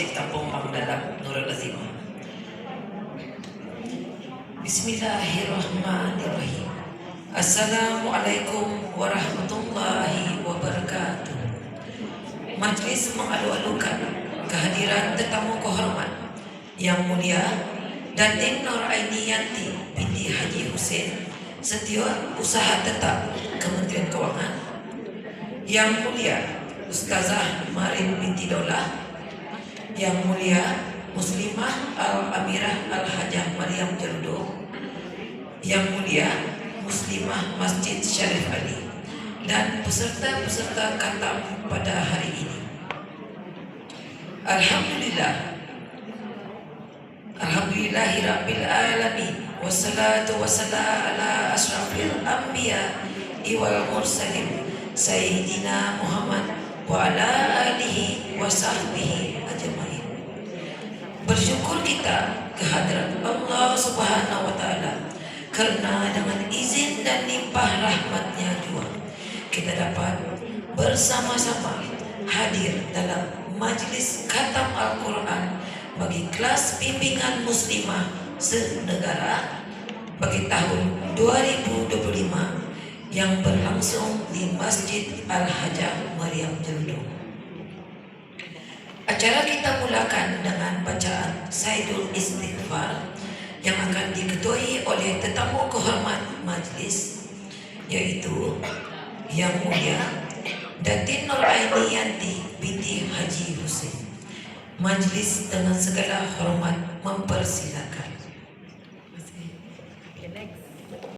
Masjid Kampung Magdalam Nurul Azimah. Bismillahirrahmanirrahim. Assalamualaikum warahmatullahi wabarakatuh. Majlis mengalu-alukan kehadiran tetamu kehormat yang mulia Datin Nur Aini Yanti binti Haji Hussein Setiausaha Usaha Tetap Kementerian Kewangan Yang mulia Ustazah Marin binti Daulah Yang mulia Muslimah Al-Amirah Al-Hajah Maryam Jerudo Yang mulia Muslimah Masjid Syarif Ali dan peserta-peserta katam pada hari ini. Alhamdulillah. Alhamdulillahirabbil alamin. Wassalatu wassalamu ala asrafil anbiya wal mursalin sayyidina Muhammad wa ala alihi wa sahbihi ajmain. Bersyukur kita kehadrat Allah Subhanahu wa taala kerana dengan izin dan limpah rahmatnya jua kita dapat bersama-sama hadir dalam majlis khatam Al-Quran bagi kelas bimbingan muslimah senegara bagi tahun 2025 yang berlangsung di Masjid Al-Hajah Maryam Jerudo. Acara kita mulakan Saidul Istighfar yang akan diketuai oleh tetamu kehormat majlis yaitu Yang Mulia Datin Nur Aini Yanti binti Haji Hussein. Majlis dengan segala hormat mempersilakan.